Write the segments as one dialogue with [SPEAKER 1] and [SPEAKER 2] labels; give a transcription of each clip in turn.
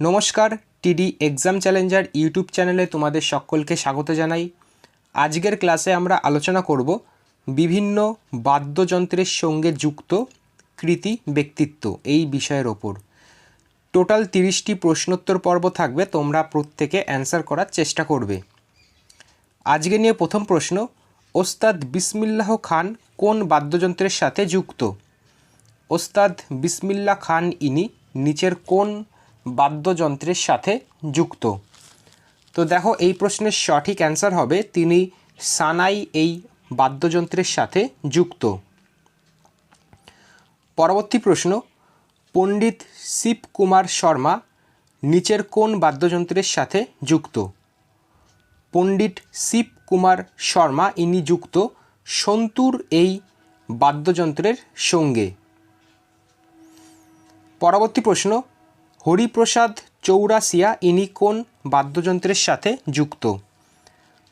[SPEAKER 1] নমস্কার, টিডি exam Challenger YouTube চ্যানেলে তোমাদের সকলকে স্বাগত জানাই। আজকের ক্লাসে আমরা আলোচনা করব বিভিন্ন বাদ্যযন্ত্রের সঙ্গে যুক্ত কৃতি ব্যক্তিত্ব এই বিষয়ের ওপর। টোটাল তিরিশটি প্রশ্নোত্তর পর্ব থাকবে, তোমরা প্রত্যেকে অ্যান্সার করার চেষ্টা করবে। আজকে নিয়ে প্রথম প্রশ্ন, ওস্তাদ বিসমিল্লাহ খান কোন বাদ্যযন্ত্রের সাথে যুক্ত? ওস্তাদ বিসমিল্লা খান ইনি নিচের কোন বাদ্যযন্ত্রের সাথে যুক্ত। তো দেখো, এই প্রশ্নের সঠিক অ্যান্সার হবে তিনি সানাই এই বাদ্যযন্ত্রের সাথে যুক্ত। পরবর্তী প্রশ্ন, পণ্ডিত শিব কুমার শর্মা নিচের কোন বাদ্যযন্ত্রের সাথে যুক্ত? পণ্ডিত শিব কুমার শর্মা, ইনি যুক্ত সন্তুর এই বাদ্যযন্ত্রের সঙ্গে। পরবর্তী প্রশ্ন হরিপ্রসাদ চৌরাসিয়া ইনি কোন বাদ্যযন্ত্রের সাথে যুক্ত?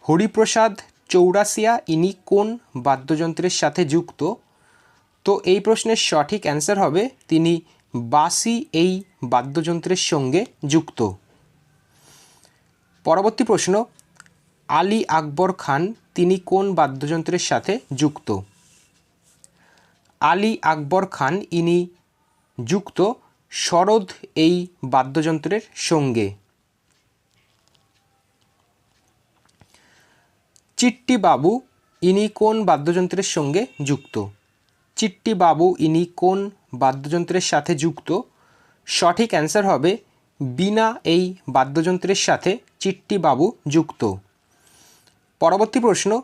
[SPEAKER 1] হরিপ্রসাদ চৌরাসিয়া ইনি কোন বাদ্যযন্ত্রের সাথে যুক্ত? তো এই প্রশ্নের সঠিক অ্যান্সার হবে তিনি বাসি এই বাদ্যযন্ত্রের সঙ্গে যুক্ত। পরবর্তী প্রশ্ন, আলী আকবর খান তিনি কোন বাদ্যযন্ত্রের সাথে যুক্ত? আলী আকবর খান ইনি যুক্ত শরদ এই বাদ্যযন্ত্রের সঙ্গে। চিট্টি বাবু ইনি কোন বাদ্যযন্ত্রের সঙ্গে যুক্ত? চিট্টি বাবু ইনি কোন বাদ্যযন্ত্রের সাথে যুক্ত? সঠিক অ্যান্সার হবে, বিনা এই বাদ্যযন্ত্রের সাথে চিট্টি বাবু যুক্ত। পরবর্তী প্রশ্ন,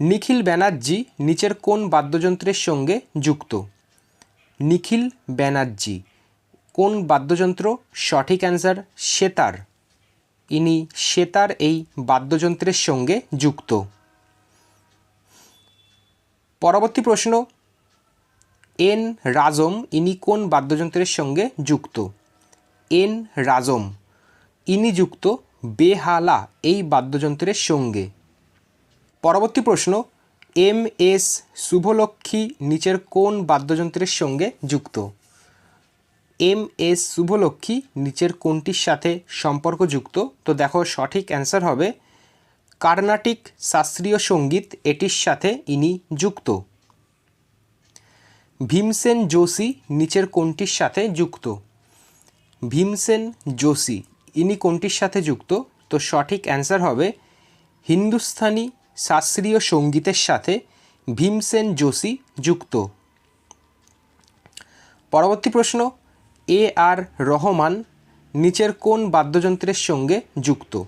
[SPEAKER 1] নিখিল ব্যানার্জি নিচের কোন বাদ্যযন্ত্রের সঙ্গে যুক্ত? নিখিল ব্যানার্জি। কোন বাদ্যযন্ত্র সঠিক অ্যান্সার সেতার? ইনি সেতার এই বাদ্যযন্ত্রের সঙ্গে যুক্ত। পরবর্তী প্রশ্ন, এন রাজম ইনি কোন বাদ্যযন্ত্রের সঙ্গে যুক্ত? এন রাজম, ইনি যুক্ত বেহালা এই বাদ্যযন্ত্রের সঙ্গে। পরবর্তী প্রশ্ন, এম এস শুভলক্ষ্মী নিচের কোন বাদ্যযন্ত্রের সঙ্গে যুক্ত? এম এস শুভলক্ষ্মী নিচের কোনটির সাথে সম্পর্কযুক্ত? তো দেখো, সঠিক অ্যান্সার হবে কার্নাটিক শাস্ত্রীয় সংগীত, এটির সাথে ইনি যুক্ত। ভীমসেন যোশী নিচের কোনটির সাথে যুক্ত? ভীমসেন যোশী, ইনি কোনটির সাথে যুক্ত? তো সঠিক অ্যান্সার হবে হিন্দুস্থানি শাস্ত্রীয় সঙ্গীতের সাথে ভীমসেন যোশী যুক্ত। পরবর্তী প্রশ্ন এ আর রহমান নিচের কোন বাদ্যযন্ত্রের সঙ্গে যুক্ত?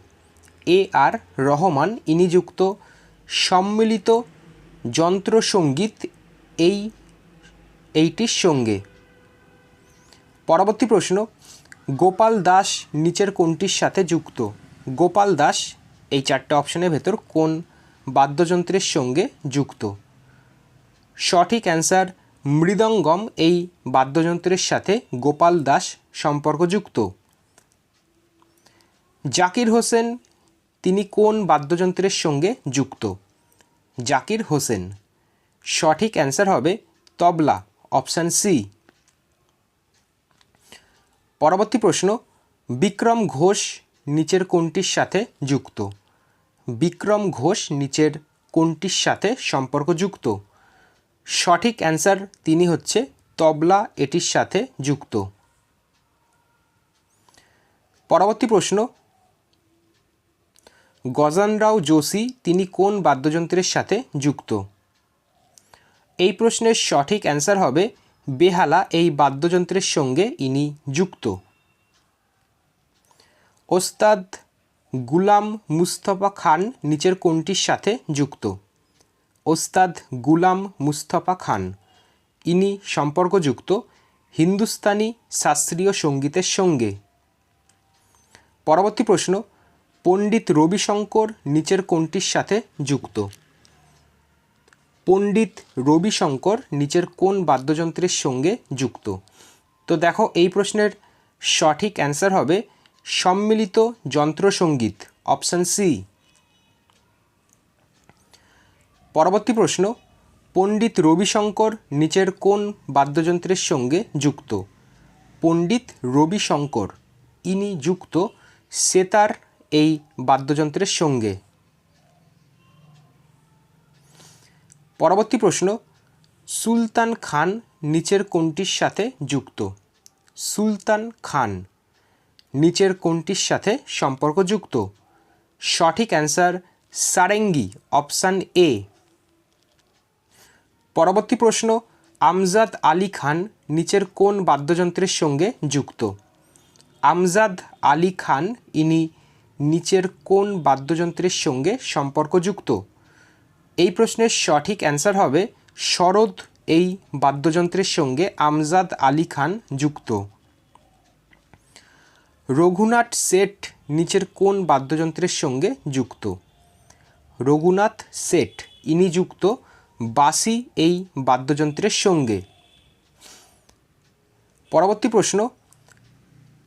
[SPEAKER 1] এ আর রহমান ইনি যুক্ত সম্মিলিত যন্ত্রসঙ্গীত এই, এইটির সঙ্গে। পরবর্তী প্রশ্ন, গোপাল দাস নিচের কোনটির সাথে যুক্ত? গোপাল দাস এই চারটে অপশনের ভেতর কোন বাদ্যযন্ত্রের সঙ্গে যুক্ত? সঠিক অ্যান্সার মৃদঙ্গম এই বাদ্যযন্ত্রের সাথে গোপাল দাস সম্পর্কযুক্ত। জাকির হোসেন, তিনি কোন বাদ্যযন্ত্রের সঙ্গে যুক্ত? জাকির হোসেন, সঠিক অ্যান্সার হবে তবলা, অপশান সি। পরবর্তী প্রশ্ন, বিক্রম ঘোষ নিচের কোনটির সাথে যুক্ত? বিক্রম ঘোষ নিচের কোনটির সাথে সম্পর্কযুক্ত? সঠিক অ্যান্সার তিনি হচ্ছে তবলা এটির সাথে যুক্ত। পরবর্তী প্রশ্ন, গজানরাও যোশী তিনি কোন বাদ্যযন্ত্রের সাথে যুক্ত? এই প্রশ্নের সঠিক অ্যান্সার হবে, বেহালা এই বাদ্যযন্ত্রের সঙ্গে ইনি যুক্ত। ওস্তাদ গুলাম মুস্তফা খান নিচের কোনটির সাথে যুক্ত? ওস্তাদ গুলাম মুস্তফা খান। ইনি সম্পর্কযুক্ত হিন্দুস্তানি শাস্ত্রীয় সঙ্গীতের সঙ্গে। পরবর্তী প্রশ্ন, পণ্ডিত রবিশঙ্কর নিচের কোনটির সাথে যুক্ত? পণ্ডিত রবিশঙ্কর নিচের কোন বাদ্যযন্ত্রের সঙ্গে যুক্ত? তো দেখো, এই প্রশ্নের সঠিক অ্যান্সার হবে সম্মিলিত যন্ত্রসঙ্গীত, অপশান সি। পরবর্তী প্রশ্ন, পণ্ডিত রবিশঙ্কর নিচের কোন বাদ্যযন্ত্রের সঙ্গে যুক্ত? পণ্ডিত রবিশঙ্কর, ইনি যুক্ত সেতার এই বাদ্যযন্ত্রের সঙ্গে। পরবর্তী প্রশ্ন, সুলতান খান নিচের কোনটির সাথে যুক্ত? সুলতান খান নিচের কোনটির সাথে সম্পর্কযুক্ত? সঠিক অ্যান্সার, সারেঙ্গি, অপশান এ। পরবর্তী প্রশ্ন, আমজাদ আলী খান নিচের কোন বাদ্যযন্ত্রের সঙ্গে যুক্ত? আমজাদ আলী খান ইনি নিচের কোন বাদ্যযন্ত্রের সঙ্গে সম্পর্কযুক্ত? এই প্রশ্নের সঠিক অ্যান্সার হবে, শরৎ এই বাদ্যযন্ত্রের সঙ্গে আমজাদ আলী খান যুক্ত। রঘুনাথ শেঠ নিচের কোন বাদ্যযন্ত্রের সঙ্গে যুক্ত? রঘুনাথ শেঠ ইনি যুক্ত বাসি এই বাদ্যযন্ত্রের সঙ্গে। পরবর্তী প্রশ্ন,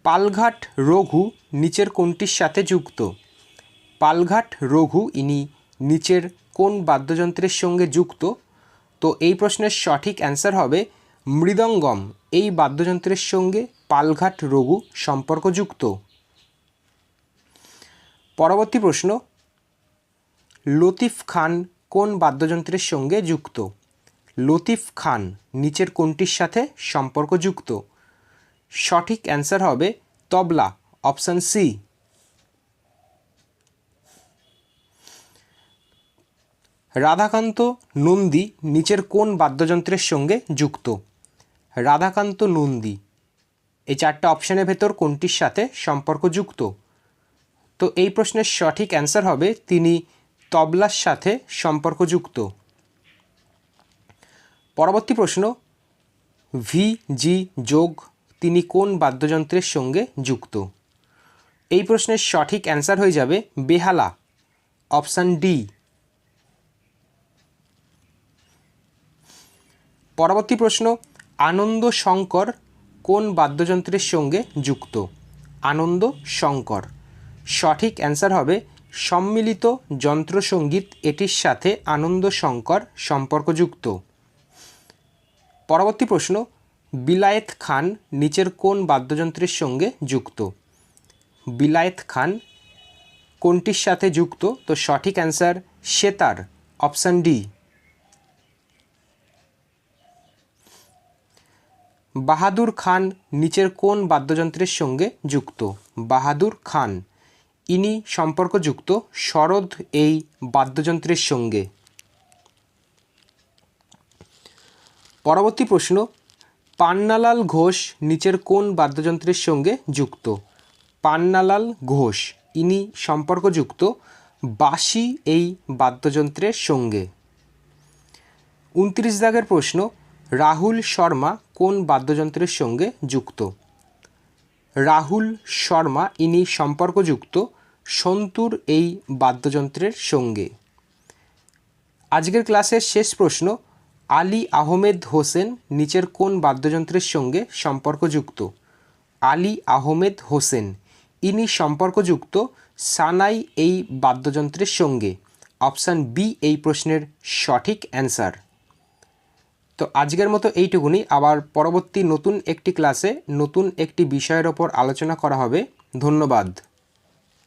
[SPEAKER 1] পালঘাট রঘু নিচের কোনটির সাথে যুক্ত? পালঘাট রঘু ইনি নিচের কোন বাদ্যযন্ত্রের সঙ্গে যুক্ত? তো এই প্রশ্নের সঠিক অ্যান্সার হবে, মৃদঙ্গম, এই বাদ্যযন্ত্রের সঙ্গে পালঘাট রঘু সম্পর্কযুক্ত। পরবর্তী প্রশ্ন, লতিফ খান কোন বাদ্যযন্ত্রের সঙ্গে যুক্ত? লতিফ খান, নিচের কোনটির সাথে সম্পর্কযুক্ত সঠিক অ্যান্সার হবে তবলা, অপশান সি। রাধাকান্ত নন্দী, নিচের কোন বাদ্যযন্ত্রের সঙ্গে যুক্ত? রাধাকান্ত নন্দী। এই চারটা অপশানের ভেতর কোনটির সাথে সম্পর্কযুক্ত তো এই প্রশ্নের সঠিক অ্যান্সার হবে তিনি তবলার সাথে সম্পর্কযুক্ত। পরবর্তী প্রশ্ন ভি জি যোগ তিনি কোন বাদ্যযন্ত্রের সঙ্গে যুক্ত? এই প্রশ্নের সঠিক অ্যান্সার হয়ে যাবে বেহালা, অপশান ডি। পরবর্তী প্রশ্ন, আনন্দ শঙ্কর কোন বাদ্যযন্ত্রের সঙ্গে যুক্ত? আনন্দ শঙ্কর। সঠিক অ্যান্সার হবে সম্মিলিত যন্ত্রসঙ্গীত এটির সাথে আনন্দ শঙ্কর সম্পর্কযুক্ত। পরবর্তী প্রশ্ন, বিলায়েত খান নিচের কোন বাদ্যযন্ত্রের সঙ্গে যুক্ত? বিলায়েত খান কোনটির সাথে যুক্ত? তো সঠিক answer sitar option D. Bahadur Khan নিচের কোন বাদ্যযন্ত্রের সঙ্গে যুক্ত? বাহাদুর খান। ইনি সম্পর্কযুক্ত শরদ এই বাদ্যযন্ত্রের সঙ্গে। পরবর্তী প্রশ্ন, পান্নালাল ঘোষ নিচের কোন বাদ্যযন্ত্রের সঙ্গে যুক্ত? পান্নালাল ঘোষ, ইনি সম্পর্কযুক্ত বাঁশি এই বাদ্যযন্ত্রের সঙ্গে। উনত্রিশ দাগের প্রশ্ন, রাহুল শর্মা কোন বাদ্যযন্ত্রের সঙ্গে যুক্ত? রাহুল শর্মা, ইনি সম্পর্কযুক্ত সন্তুর এই বাদ্যযন্ত্রের সঙ্গে। আজকের ক্লাসের শেষ প্রশ্ন, আলী আহমেদ হোসেন নিচের কোন বাদ্যযন্ত্রের সঙ্গে সম্পর্কযুক্ত? আলী আহমেদ হোসেন, ইনি সম্পর্কযুক্ত সানাই এই বাদ্যযন্ত্রের সঙ্গে। অপশান বি এই প্রশ্নের সঠিক অ্যান্সার। তো আজকের মতো এইটুকুনি, আবার পরবর্তী নতুন একটি ক্লাসে নতুন একটি বিষয়ের ওপর আলোচনা করা হবে। ধন্যবাদ।